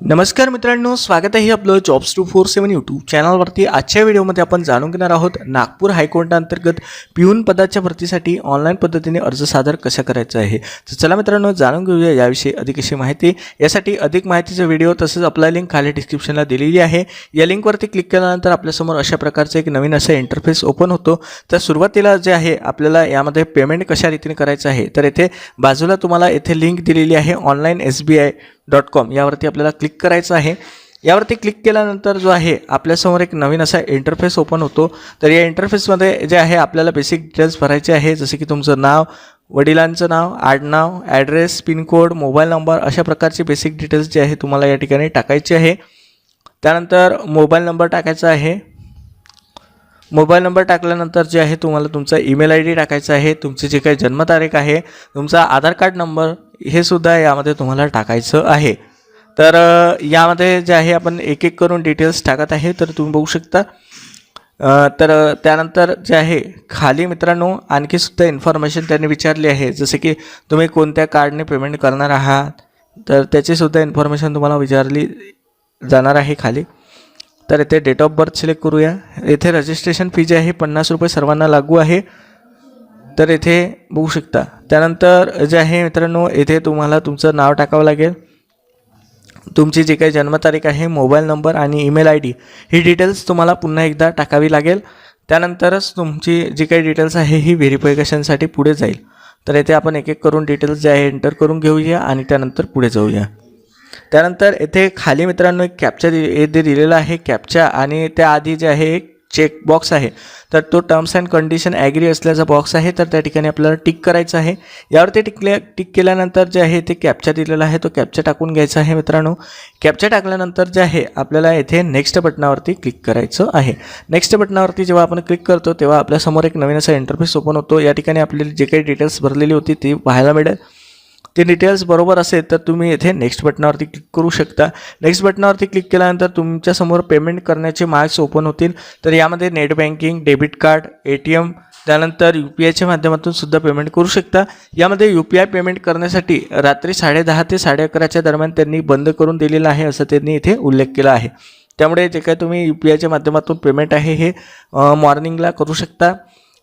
नमस्कार मित्रांनो स्वागत आहे आपलं jobs two four seven YouTube चॅनलवरती आजच्या व्हिडिओमध्ये आपण जाणून घेणार आहोत नागपूर हायकोर्टाअंतर्गत पिऊन पदाच्या भरतीसाठी ऑनलाईन पद्धतीने अर्ज सादर कसा करायचा आहे. तर चला मित्रांनो जाणून घेऊया याविषयी अधिक अशी माहिती. यासाठी अधिक माहितीचा व्हिडिओ तसंच आपला लिंक खाली डिस्क्रिप्शनला दिलेली आहे. या लिंकवरती क्लिक केल्यानंतर आपल्यासमोर अशा प्रकारचं एक नवीन असं इंटरफेस ओपन होतो. तर सुरुवातीला जे आहे आपल्याला यामध्ये पेमेंट कशा रीतीने करायचं आहे तर येथे बाजूला तुम्हाला येथे लिंक दिलेली आहे online S B I dot com यावरती आपल्याला क्लिक करायचं आहे. यावरती क्लिक केल्यानंतर जो आहे आपल्यासमोर एक नवीन असा इंटरफेस ओपन होतो. तर या इंटरफेसमध्ये जे आहे आपल्याला बेसिक डिटेल्स भरायचे आहे. जसे की तुमचं नाव वडिलांचं नाव आडनाव ॲड्रेस पिनकोड मोबाईल नंबर अशा प्रकारचे बेसिक डिटेल्स जे आहे तुम्हाला या ठिकाणी टाकायचे आहे. त्यानंतर मोबाईल नंबर टाकायचा आहे. मोबाईल नंबर टाकल्यानंतर जे आहे तुम्हाला तुमचा ईमेल आय डी टाकायचा आहे. तुमची जी काही जन्मतारीख आहे तुमचा आधार कार्ड नंबर हे सुद्धा यामध्ये तुम्हाला टाकायचं आहे. तर यामध्ये जे आहे आपण एक एक करून डिटेल्स टाकत आहे तर तुम्ही बघू शकता. तर त्यानंतर जे आहे खाली मित्रांनो आणखी सुद्धा इन्फॉर्मेशन त्यांनी विचारली आहे. जसे की तुम्ही कोणत्या कार्डने पेमेंट करणार आहात? तर त्याची सुद्धा इन्फॉर्मेशन तुम्हाला विचारली जाणार आहे खाली. तर इथे डेट ऑफ बर्थ सिलेक्ट करूया. येथे रजिस्ट्रेशन फी जी आहे पन्नास रुपये सर्वांना लागू आहे. तर इथे बघू शकता. त्यानंतर जे आहे मित्रांनो येथे तुम्हाला तुमचं नाव टाकावं लागेल. तुमची जी काही जन्मतारीख आहे मोबाईल नंबर आणि ईमेल आय डी ही डिटेल्स तुम्हाला पुन्हा एकदा टाकावी लागेल. त्यानंतरच तुमची जी काही डिटेल्स आहे ही व्हेरिफिकेशनसाठी पुढे जाईल. तर येथे आपण एक एक करून डिटेल्स जे आहे एंटर करून घेऊया आणि त्यानंतर पुढे जाऊया. त्यानंतर येथे खाली मित्रांनो एक कॅप्चा दि येथे दिलेला आहे. कॅप्चा आणि त्याआधी जे आहे एक चेक बॉक्स आहे तर तो टर्म्स अँड कंडिशन ॲग्री असल्याचा बॉक्स आहे तर त्या ठिकाणी आपल्याला टिक करायचं आहे. यावरती टिकल्या टिक केल्यानंतर जे आहे ते कॅप्चा दिलेला आहे तो कॅप्चा टाकून घ्यायचा आहे मित्रांनो. कॅप्चा टाकल्यानंतर जे आहे आपल्याला येथे नेक्स्ट बटनावरती क्लिक करायचं आहे. नेक्स्ट बटनावरती जेव्हा आपण क्लिक करतो तेव्हा आपल्यासमोर एक नवीन असा इंटरफेस ओपन होतो. या ठिकाणी आपल्याला जे काही डिटेल्स भरलेली होती ती पाहायला मिळेल. ते डिटेल्स बरोबर असेल तर तुम्ही येथे नेक्स्ट बटनावरती क्लिक करू शकता. नेक्स्ट बटनावरती क्लिक केल्यानंतर तुमच्यासमोर पेमेंट करण्याचे मार्क्स ओपन होतील. तर यामध्ये net banking debit card A T M त्यानंतर यू पी आयच्या माध्यमातून सुद्धा पेमेंट करू शकता. यामध्ये यू पी आय पेमेंट करण्यासाठी रात्री साडेदहा ते साडे अकराच्या दरम्यान त्यांनी बंद करून दिलेलं आहे असं त्यांनी इथे उल्लेख केला आहे. त्यामुळे जे काय तुम्ही यू पी आयच्या माध्यमातून पेमेंट आहे हे मॉर्निंगला करू शकता.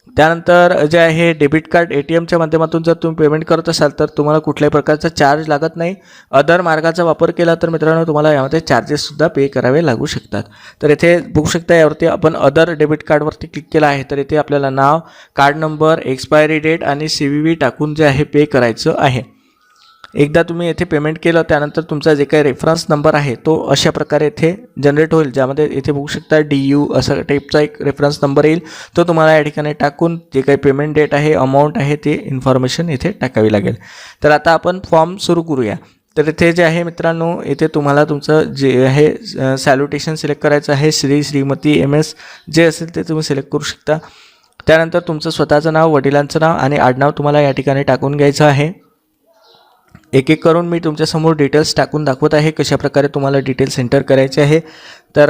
त्यानंतर जे आहे डेबिट कार्ड ए टी एमच्या माध्यमातून जर तुम्ही पेमेंट करत असाल तर तुम्हाला कुठल्याही प्रकारचा चार्ज लागत नाही. अदर मार्गाचा वापर केला तर मित्रांनो तुम्हाला यामध्ये चार्जेससुद्धा पे करावे लागू शकतात. तर येथे बघू शकता यावरती आपण अदर डेबिट कार्डवरती क्लिक केलं आहे. तर इथे आपल्याला नाव कार्ड नंबर एक्सपायरी डेट आणि सी व्ही व्ही टाकून जे आहे पे करायचं आहे. एकदा तुम्ही येथे पेमेंट केलं त्यानंतर तुमचा जे काही रेफरन्स नंबर आहे तो अशा प्रकारे येथे जनरेट होईल ज्यामध्ये इथे बघू शकता डी यू असा टाईपचा एक रेफरन्स नंबर येईल. तो तुम्हाला या ठिकाणी टाकून जे काही पेमेंट डेट आहे अमाऊंट आहे ते इन्फॉर्मेशन इथे टाकावी लागेल. तर आता आपण फॉर्म सुरू करूया. तर इथे जे आहे मित्रांनो इथे तुम्हाला तुमचं जे आहे सॅल्युटेशन सिलेक्ट करायचं आहे श्री श्रीमती एम एस जे असेल ते तुम्ही सिलेक्ट करू शकता. त्यानंतर तुमचं स्वतःचं नाव वडिलांचं नाव आणि आडनाव तुम्हाला या ठिकाणी टाकून घ्यायचं आहे. एक एक करून मी तुमच्यासमोर डिटेल्स टाकून दाखवत आहे कशाप्रकारे तुम्हाला डिटेल्स एंटर करायचे आहे. तर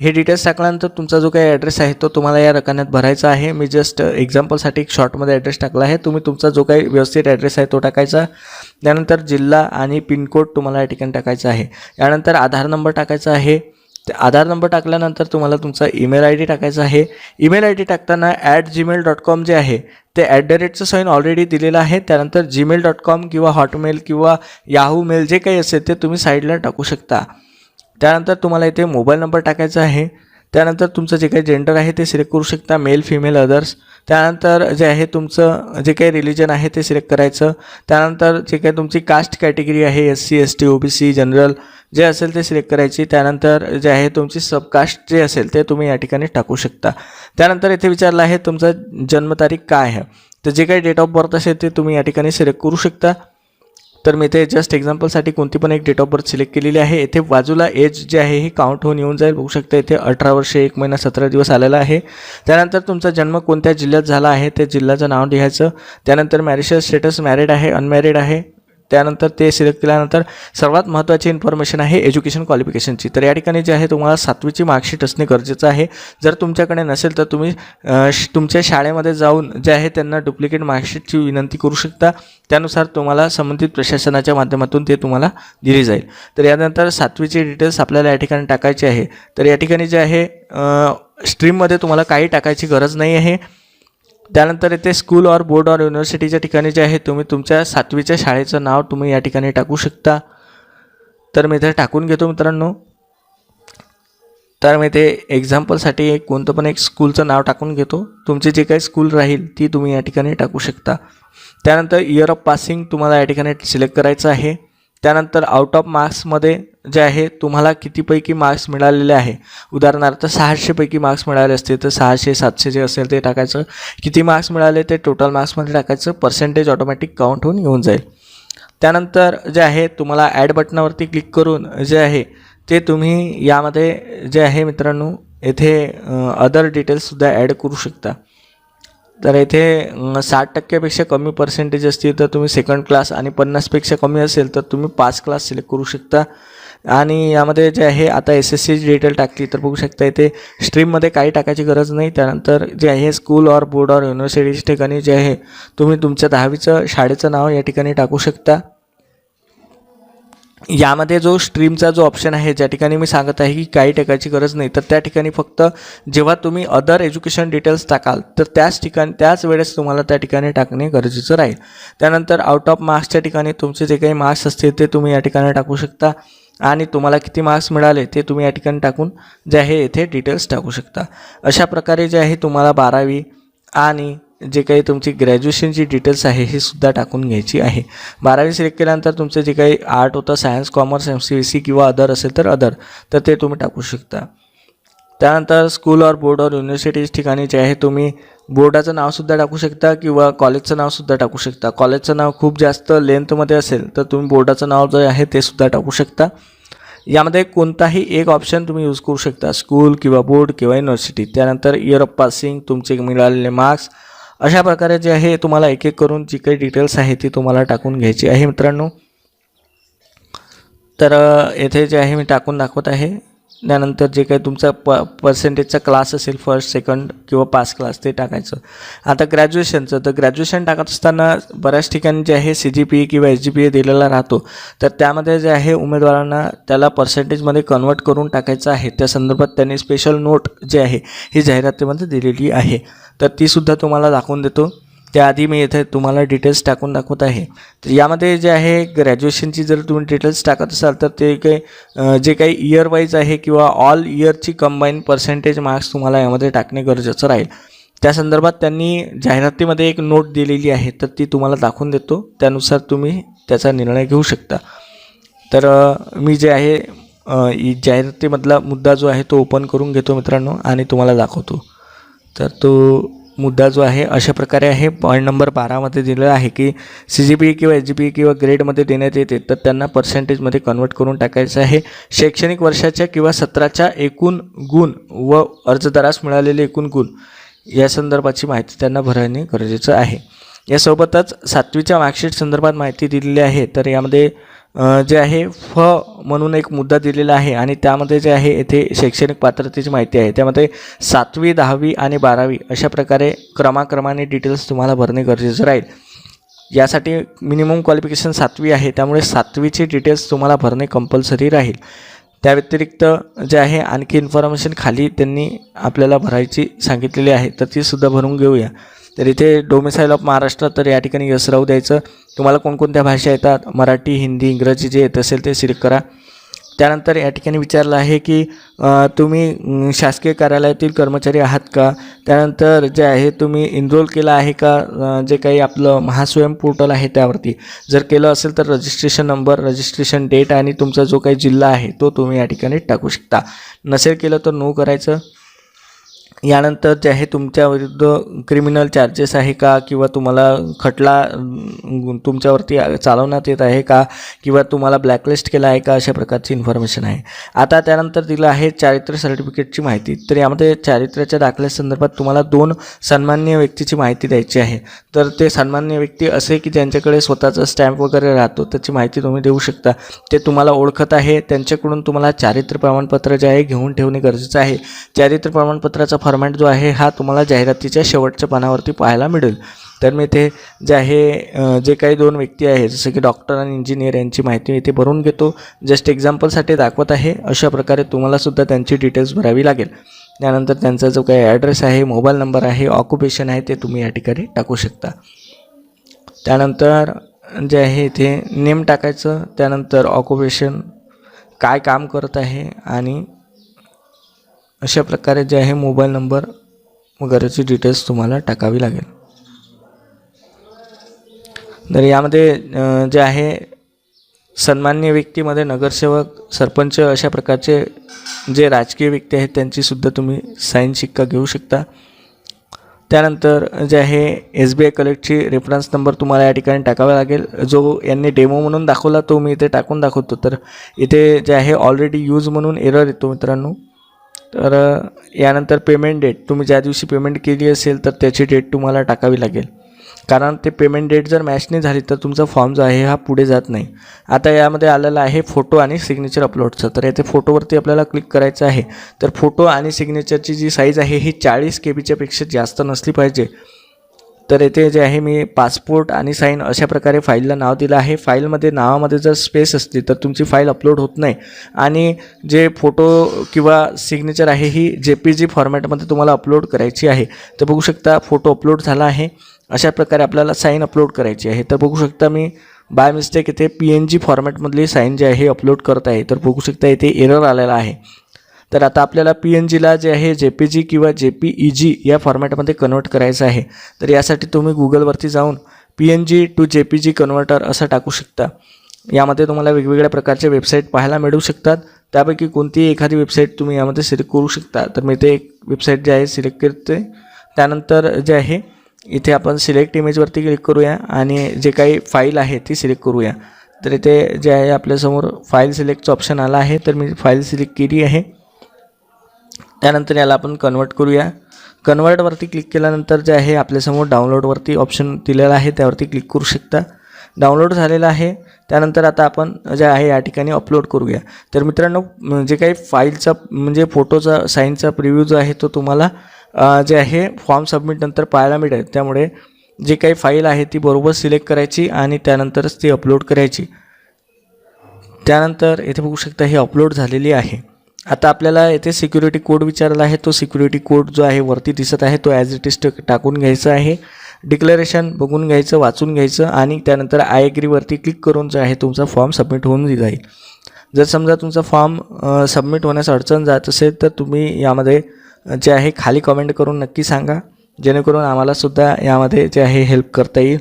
हे डिटेल्स टाकल्यानंतर तुमचा जो काही ॲड्रेस आहे तो तुम्हाला या रकान्यात भरायचा आहे. मी जस्ट एक्झाम्पलसाठी एक शॉर्टमध्ये ॲड्रेस टाकला आहे. तुम्ही तुमचा जो काही व्यवस्थित ॲड्रेस आहे तो टाकायचा. त्यानंतर जिल्हा आणि पिनकोड तुम्हाला या ठिकाणी टाकायचा आहे. यानंतर आधार नंबर टाकायचा आहे. ते आधार नंबर टाकल्यानंतर तुम्हाला तुमचा ईमेल आय डी टाकायचा आहे. ईमेल आय डी टाकताना ॲट जीमेल डॉट कॉम जे आहे ते ॲट द रेटचं साईन ऑलरेडी दिलेलं आहे. त्यानंतर जीमेल डॉट कॉम किंवा हॉटमेल किंवा याहू मेल जे काही असेल ते तुम्ही साईडला टाकू शकता. त्यानंतर तुम्हाला इथे मोबाईल नंबर टाकायचा आहे. त्यानंतर तुमचं जे काही जेंडर आहे ते सिलेक्ट करू शकता मेल फिमेल अदर्स त्यानंतर जे आहे तुमचं जे काही रिलिजन आहे ते सिलेक्ट करायचं. त्यानंतर जे काही तुमची कास्ट कॅटेगरी आहे S C S T O B C general जे असेल ते सिलेक्ट करायची. त्यानंतर जे आहे तुमची सबकास्ट जे असेल ते तुम्ही या ठिकाणी टाकू शकता. त्यानंतर इथे विचारलं आहे तुमचं जन्मतारीख काय आहे? तर जे काही डेट ऑफ बर्थ असेल ते तुम्ही या ठिकाणी सिलेक्ट करू शकता. तर मी इथे जस्ट एक्झाम्पलसाठी कोणती पण एक डेट ऑफ बर्थ सिलेक्ट केलेली आहे. येथे बाजूला एज जे आहे हे काउंट होऊन येऊन जाईल. बघू शकता इथे अठरा वर्षे एक महिना सतरा दिवस आलेला आहे. त्यानंतर तुमचा जन्म कोणत्या जिल्ह्यात झाला आहे? ते जिल्ह्याचं नाव लिहायचं. त्यानंतर मॅरिशल स्टेटस मॅरिड आहे अनमॅरिड आहे. त्यानंतर ते सिलेक्ट केल्यानंतर सर्वात महत्त्वाची इन्फॉर्मेशन आहे एज्युकेशन क्वालिफिकेशनची तर या ठिकाणी जे आहे तुम्हाला सातवीची मार्कशीट असणे गरजेचं आहे. जर तुमच्याकडे नसेल तर तुम्ही श- तुमच्या शाळेमध्ये जाऊन जे आहे त्यांना डुप्लिकेट मार्कशीटची विनंती करू शकता. त्यानुसार तुम्हाला संबंधित प्रशासनाच्या माध्यमातून ते तुम्हाला दिली जाईल. तर यानंतर सातवीचे डिटेल्स आपल्याला या ठिकाणी टाकायचे आहे. तर या ठिकाणी जे आहे स्ट्रीममध्ये तुम्हाला काही टाकायची गरज नाही आहे. त्यानंतर इथे स्कूल और बोर्ड और युनिव्हर्सिटीच्या ठिकाणी जे आहे तुम्ही तुमच्या सातवीच्या शाळेचं नाव तुम्ही या ठिकाणी टाकू शकता. तर मी इथे टाकून घेतो मित्रांनो. तर मी ते एक्झाम्पलसाठी एक कोणतं पण एक स्कूलचं नाव टाकून घेतो. तुमची जे काही स्कूल राहील ती तुम्ही या ठिकाणी टाकू शकता. त्यानंतर इयर ऑफ पासिंग तुम्हाला या ठिकाणी सिलेक्ट करायचं आहे. त्यानंतर आउट ऑफ मार्क्समध्ये जे आहे तुम्हाला कितीपैकी मार्क्स मिळालेले आहे? उदाहरणार्थ सहाशेपैकी मार्क्स मिळाले असते तर सहाशे सातशे जे असेल ते टाकायचं. किती मार्क्स मिळाले ते टोटल मार्क्समध्ये टाकायचं. पर्सेंटेज ऑटोमॅटिक काउंट होऊन येऊन जाईल. त्यानंतर जे आहे तुम्हाला ॲड बटनावरती क्लिक करून जे आहे ते तुम्ही यामध्ये जे आहे मित्रांनो येथे अदर डिटेल्ससुद्धा ॲड करू शकता. तर येथे साठ टक्क्यापेक्षा कमी पर्सेंटेज असतील तर तुम्ही सेकंड क्लास आणि पन्नासपेक्षा कमी असेल तर तुम्ही पाच क्लास सिलेक्ट करू शकता. आणि यामध्ये जे आहे आता एस एस सीची डिटेल टाकली तर बघू शकता इथे स्ट्रीममध्ये काही टाकायची गरज नाही. त्यानंतर जे आहे स्कूल और बोर्ड और युनिव्हर्सिटीच्या ठिकाणी जे आहे तुम्ही तुमच्या दहावीचं शाळेचं नाव या ठिकाणी टाकू शकता. यामध्ये जो स्ट्रीमचा जो ऑप्शन आहे ज्या ठिकाणी मी सांगत आहे की काही टाकायची गरज नाही तर त्या ठिकाणी फक्त जेव्हा तुम्ही अदर एज्युकेशन डिटेल्स टाकाल तर त्याच ठिकाणी त्याच वेळेस तुम्हाला त्या ठिकाणी टाकणे गरजेचं राहील. त्यानंतर आउट ऑफ मार्क्सच्या ठिकाणी तुमचे जे काही मार्क्स असतील ते तुम्ही या ठिकाणी टाकू शकता. आणि तुम्हाला किती मार्क्स मिळाले ते तुम्ही या ठिकाणी टाकून जे आहे येथे डिटेल्स टाकू शकता. अशा प्रकारे जे आहे तुम्हाला बारावी आणि जे काही तुमची ग्रॅज्युएशनची डिटेल्स आहे हे सुद्धा टाकून घ्यायची आहे. बारावी सिलेक्ट केल्यानंतर तुमचं जे काही आर्ट होतं science commerce M C B C किंवा अदर असेल तर अदर तर ते तुम्ही टाकू शकता. त्यानंतर स्कूल और बोर्ड और युनिव्हर्सिटीज ठिकाणी जे आहे तुम्ही बोर्डाचं नावसुद्धा टाकू शकता किंवा कॉलेजचं नावसुद्धा टाकू शकता. कॉलेजचं नाव खूप जास्त लेंथमध्ये असेल तर तुम्ही बोर्डाचं नाव जे आहे ते सुद्धा टाकू शकता. यामध्ये कोणताही एक ऑप्शन तुम्ही यूज करू शकता स्कूल किंवा बोर्ड किंवा युनिव्हर्सिटी त्यानंतर इयर ऑफ पासिंग तुमचे मिळालेले मार्क्स अशा प्रकारे जे आहे तुम्हाला एक एक करून जी काही डिटेल्स आहे ती तुम्हाला टाकून घ्यायची आहे मित्रांनो. तर येथे जे आहे मी टाकून दाखवत आहे. त्यानंतर जे काही तुमचा प पर्सेंटेजचा क्लास असेल फर्स्ट सेकंड किंवा पास क्लास ते टाकायचं. आता ग्रॅज्युएशनचं तर ग्रॅज्युएशन टाकत असताना बऱ्याच ठिकाणी जे आहे सी जी पी ए किंवा एस जी पी ए दिलेला राहतो. तर त्यामध्ये जे आहे उमेदवारांना त्याला पर्सेंटेजमध्ये कन्वर्ट करून टाकायचं आहे. त्या संदर्भात त्यांनी स्पेशल नोट जे आहे ही जाहिरातीमध्ये दिलेली आहे. तर तीसुद्धा तुम्हाला दाखवून देतो. त्याआधी मी इथे तुम्हाला डिटेल्स टाकून दाखवत आहे. तर यामध्ये जे आहे ग्रॅज्युएशनची जर तुम्ही डिटेल्स टाकत असाल तर ते काही जे काही इयर वाईज आहे किंवा ऑल इयरची कंबाईन पर्सेंटेज मार्क्स तुम्हाला यामध्ये टाकणे गरजेचं राहील. त्या संदर्भात त्यांनी जाहिरातीमध्ये एक नोट दिलेली आहे तर ती तुम्हाला दाखवून देतो. त्यानुसार तुम्ही त्याचा निर्णय घेऊ शकता. तर मी जे आहे ई जाहिरातीमधला मुद्दा जो आहे तो ओपन करून घेतो मित्रांनो आणि तुम्हाला दाखवतो. तर तो मुद्दा जो आहे अशा प्रकारे आहे. पॉईंट नंबर बारामध्ये दिलेला आहे की सी जी पी किंवा एच जी पी किंवा ग्रेडमध्ये देण्यात येते तर त्यांना पर्सेंटेजमध्ये कन्वर्ट करून टाकायचं आहे. शैक्षणिक वर्षाच्या किंवा सत्राच्या एकूण गुण व अर्जदारास मिळालेले एकूण गुण या संदर्भाची माहिती त्यांना भरणे गरजेचं आहे. यासोबतच सातवीच्या मार्कशीट संदर्भात माहिती दिलेली आहे तर यामध्ये जे आहे फ म्हणून एक मुद्दा दिलेला आहे आणि त्यामध्ये जे आहे येथे शैक्षणिक पात्रतेची माहिती आहे. त्यामध्ये सातवी दहावी आणि बारावी अशा प्रकारे क्रमाक्रमाने डिटेल्स तुम्हाला भरणे गरजेचं राहील. यासाठी मिनिमम क्वालिफिकेशन सातवी आहे. त्यामुळे सातवीचे डिटेल्स तुम्हाला भरणे कंपल्सरी राहील. त्या व्यतिरिक्त जे आहे आणखी इन्फॉर्मेशन खाली त्यांनी आपल्याला भरायची सांगितलेली आहे तर तीसुद्धा भरून घेऊया. तर इथे डोमिसाईल ऑफ महाराष्ट्र तर या ठिकाणी यस राहू द्यायचं. तुम्हाला कोणकोणत्या भाषा येतात? मराठी हिंदी इंग्रजी जे येत असेल ते सिलेक्ट करा. त्यानंतर या ठिकाणी विचारलं आहे की तुम्ही शासकीय कार्यालयातील कर्मचारी आहात का? त्यानंतर जे आहे तुम्ही इनरोल केलं आहे का? जे काही आपलं महास्वयं पोर्टल आहे त्यावरती. जर केलं असेल तर रजिस्ट्रेशन नंबर रजिस्ट्रेशन डेट आणि तुमचा जो काही जिल्हा आहे तो तुम्ही या ठिकाणी टाकू शकता. नसेल केलं तर नो करायचं. यानंतर जे आहे तुमच्या विरुद्ध क्रिमिनल चार्जेस आहे का? किंवा तुम्हाला खटला तुमच्यावरती चालवण्यात येत आहे का? किंवा तुम्हाला ब्लॅकलिस्ट केला आहे का? अशा प्रकारची इन्फॉर्मेशन आहे. आता त्यानंतर दिलं आहे चारित्र्य सर्टिफिकेटची माहिती. तर यामध्ये चारित्र्याच्या दाखल्यासंदर्भात तुम्हाला दोन सन्मान्य व्यक्तीची माहिती द्यायची आहे. तर ते सन्मान्य व्यक्ती असे की ज्यांच्याकडे स्वतःचा स्टॅम्प वगैरे राहतो त्याची माहिती तुम्ही देऊ शकता. ते तुम्हाला ओळखत आहे. त्यांच्याकडून तुम्हाला चारित्र्य प्रमाणपत्र जे आहे घेऊन ठेवणे गरजेचं आहे. चारित्र्य प्रमाणपत्राचा फॉर्मॅट जो आहे हा तुम्हाला जाहिरातीच्या शेवटच्या पानावरती पाहायला मिळेल. तर मी इथे जे आहे जे काही दोन व्यक्ती आहे जसं की डॉक्टर आणि इंजिनियर यांची माहिती इथे भरून घेतो. जस्ट एक्झाम्पलसाठी दाखवत आहे अशा प्रकारे तुम्हालासुद्धा त्यांची डिटेल्स भरावी लागेल. त्यानंतर त्यांचा जो काही ॲड्रेस आहे मोबाईल नंबर आहे ऑक्युपेशन आहे ते तुम्ही या ठिकाणी टाकू शकता. त्यानंतर जे आहे इथे नेम टाकायचं त्यानंतर ऑक्युपेशन काय काम करत आहे आणि अशा प्रकारे जे आहे मोबाईल नंबर वगैरेची डिटेल्स तुम्हाला टाकावी लागेल. तर यामध्ये जे आहे सन्मान्य व्यक्तीमध्ये नगरसेवक सरपंच अशा प्रकारचे जे राजकीय व्यक्ती आहेत त्यांचीसुद्धा तुम्ही साईन शिक्का घेऊ शकता. त्यानंतर जे आहे एस बी आय कलेक्टची रेफरन्स नंबर तुम्हाला या ठिकाणी टाकावा लागेल. जो यांनी डेमो म्हणून दाखवला तो मी इथे टाकून दाखवतो. तर इथे जे आहे ऑलरेडी यूज म्हणून एरर येतो मित्रांनो. तर यानंतर पेमेंट डेट तुम्ही ज्या दिवशी पेमेंट केली असेल तर त्याची डेट तुम्हाला टाकावी लागेल. कारण ते पेमेंट डेट जर मॅच नाही झाली तर तुमचा फॉर्म जो आहे हा पुढे जात नाही. आता यामध्ये आलेला आहे फोटो आणि सिग्नेचर अपलोडचं तर येथे फोटोवरती आपल्याला क्लिक करायचं आहे. तर फोटो आणि सिग्नेचरची जी साईज आहे ही चाळीस के बीच्या पेक्षा जास्त नसली पाहिजे. तर येथे जे आहे मी पासपोर्ट आणि साईन अशा प्रकारे फाईलला नाव दिलं आहे. फाईलमध्ये नावामध्ये जर स्पेस असली तर तुमची फाईल अपलोड होत नाही. आणि जे फोटो किंवा सिग्नेचर आहे ही जे पी जी फॉर्मॅटमध्ये तुम्हाला अपलोड करायची आहे. तर बघू शकता फोटो अपलोड झाला आहे. अशा प्रकारे आपल्याला साईन अपलोड करायची आहे. तर बघू शकता मी बाय मिस्टेक इथे पी एन जी फॉर्मॅटमधली साईन जे आहे अपलोड करत आहे. तर बघू शकता इथे एरर आलेला आहे. तर आता आपल्याला पी एन जीला जे आहे जे पी जी किंवा जे पी ई जी या फॉर्मॅटमध्ये कन्वर्ट करायचं आहे. तर यासाठी तुम्ही गुगलवरती जाऊन P N G to J P G converter असं टाकू शकता. यामध्ये तुम्हाला वेगवेगळ्या प्रकारचे वेबसाईट पाहायला मिळू शकतात. त्यापैकी कोणतीही एखादी वेबसाईट तुम्ही यामध्ये सिलेक्ट करू शकता. तर मी ते एक वेबसाईट जे आहे सिलेक्ट करते त्यानंतर जे आहे इथे आपण सिलेक्ट इमेजवरती क्लिक करूया आणि जे काही फाईल आहे ती सिलेक्ट करूया. तर इथे जे आहे आपल्यासमोर फाईल सिलेक्टचं ऑप्शन आला आहे. तर मी फाईल सिलेक्ट केली आहे. त्यानंतर याला आपण कन्वर्ट करूया. कन्वर्टवरती क्लिक केल्यानंतर जे आहे आपल्यासमोर डाउनलोडवरती ऑप्शन दिलेला आहे त्यावरती क्लिक करू शकता. डाउनलोड झालेला आहे. त्यानंतर आता आपण जे आहे या ठिकाणी अपलोड करूया. तर मित्रांनो जे काही फाईलचा म्हणजे फोटोचा साईनचा प्रिव्ह्यू जो आहे तो तुम्हाला जे आहे फॉर्म सबमिटनंतर पाहायला मिळेल. त्यामुळे जे काही फाईल आहे ती बरोबर सिलेक्ट करायची आणि त्यानंतरच ती अपलोड करायची. त्यानंतर येथे बघू शकता ही अपलोड झालेली आहे. आता आपल्याला येथे सिक्युरिटी कोड विचारला आहे. तो सिक्युरिटी कोड जो आहे वरती दिसत आहे. तो ॲज इट इज टाकून घ्यायचा आहे. डिक्लेरेशन बघून घ्यायचं वाचून घ्यायचं आणि त्यानंतर आय एग्रीवरती क्लिक करून जो आहे तुमचा फॉर्म सबमिट होऊन जाईल. जर समजा तुमचा फॉर्म सबमिट होण्यास अडचण जात असेल तर तुम्ही यामध्ये जे आहे खाली कमेंट करून नक्की सांगा. जेणेकरून आम्हालासुद्धा यामध्ये जे आहे हेल्प करता येईल.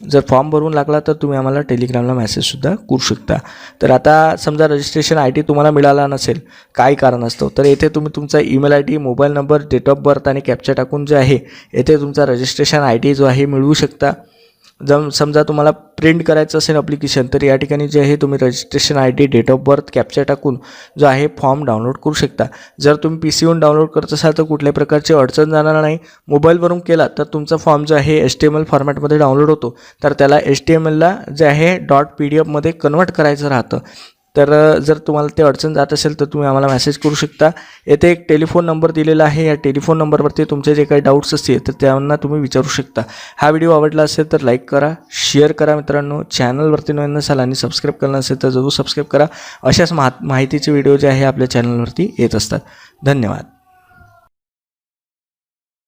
जर फॉर्म भरून लागला तर तुम्ही आम्हाला टेलिग्रामला मेसेजसुद्धा करू शकता. तर आता समजा रजिस्ट्रेशन आय डी तुम्हाला मिळाला नसेल काय कारण असतं? तर येथे तुम्ही तुमचा email I D mobile number date of birth आणि कॅप्चर टाकून जे आहे येथे तुमचा रजिस्ट्रेशन आय डी जो आहे मिळवू शकता. जम समजा तुम्हाला प्रिंट करायचं असेल अप्लिकेशन तर या ठिकाणी जे आहे तुम्ही registration I D date of birth captcha टाकून जो आहे फॉर्म डाउनलोड करू शकता. जर तुम्ही पी सीहून डाउनलोड करत असाल तर कुठल्याही प्रकारची अडचण जाणार नाही. मोबाईलवरून केला तर तुमचा फॉर्म जो आहे एच टी एम एल फॉर्मॅटमध्ये डाउनलोड होतो. तर त्याला एच टी एम एलला जे आहे डॉट पी डी एफमध्ये कन्वर्ट करायचं राहतं. तर जर तुम्हाला ते अडचण जात असेल तर तुम्ही आम्हाला मेसेज करू शकता. येथे एक टेलिफोन नंबर दिलेला आहे. या टेलिफोन नंबरवरती तुमचे जे काही डाऊट्स असतील तर त्यांना तुम्ही विचारू शकता. हा व्हिडिओ आवडला असेल तर लाईक करा शेअर करा मित्रांनो. चॅनलवरती नवीन नसाल आणि सबस्क्राईब करणं असेल तर जरूर सबस्क्राईब करा. अशाच महा माहितीचे व्हिडिओ जे आहे आपल्या चॅनलवरती येत असतात. धन्यवाद.